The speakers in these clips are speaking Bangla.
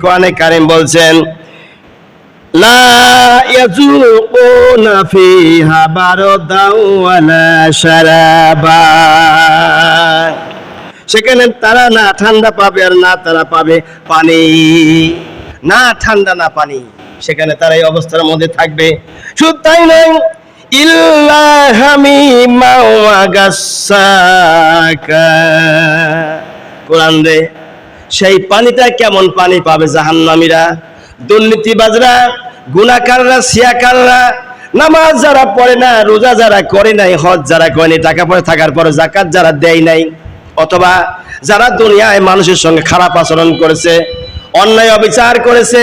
কোরআনে কারিম বলছেন সেখানে তারা না ঠান্ডা পাবে আর না তারা পাবে পানি। না ঠান্ডা, না পানি। সেখানে তারা এই অবস্থার মধ্যে থাকবে। শুধু তাই নয়, ইল্লা হামিমা ওয়া গাসসাকা কোরআন রে সেই পানিটা কেমন পানি পাবে জাহান্নামীরা? দুর্নীতিবাজরা গুণাকাররা সিয়াকাররা নামাজ যারা পড়ে না, রোজা যারা করে নাই, হজ যারা করেনি টাকা পয়সা থাকার পরে জাকাত যারা দেয় নাই, অথবা যারা দুনিয়ায় মানুষের সঙ্গে খারাপ আচরণ করেছে, অন্যায় অবিচার করেছে,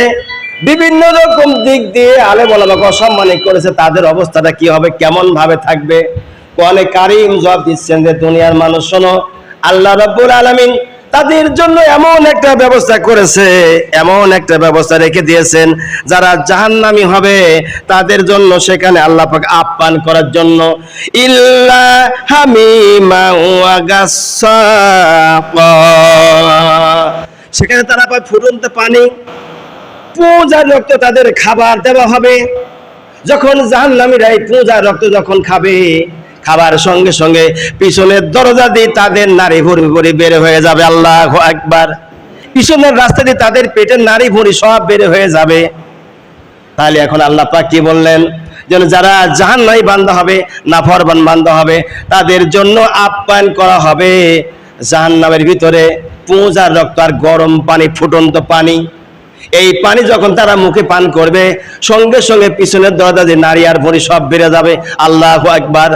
বিভিন্ন রকম দিক দিয়ে আলে বলামাকে অসম্মানিত করেছে, তাদের অবস্থাটা কি হবে, কেমন ভাবে থাকবে? কোরআনে কারিম জবাব দিচ্ছেন যে, দুনিয়ার মানুষ শোনো, আল্লাহ রাব্বুল আলামিন তাদের জন্য এমন একটা ব্যবস্থা করেছে, এমন একটা ব্যবস্থা রেখে দিয়েছেন, যারা জাহান্নামী হবে, তাদের জন্য সেখানে আল্লাহ পাক আপ্যায়ন করার জন্য। ইল্লা হামিমা সেখানে তারা পায় ফুটন্ত পানি পূজার রক্ত তাদের খাবার দেওয়া হবে। যখন জাহান্নামীরা এই পূজার রক্ত যখন খাবে খাবার সঙ্গে সঙ্গে পিছনের দরজা দিয়ে তাদের নারী ভরি ভরি বের হয়ে যাবে, আল্লাহ একবার পিছনের রাস্তা দিয়ে তাদের পেটের নারী ভরি সব বের হয়ে যাবে। তাহলে এখন আল্লাহ পাক কি বললেন? যেন যারা জাহান্নাই বান্ধা হবে নাফরবান বান্ধা হবে, তাদের জন্য আপ্যায়ন করা হবে। জাহান্নামের ভিতরে পূজার রক্ত আর গরম পানি, ফুটন্ত পানি। এই পানি যখন তারা মুখে পান করবে, সঙ্গে সঙ্গে পিছনের দরজা দিয়ে নারী আর ভরি সব বেড়ে যাবে, আল্লাহ একবার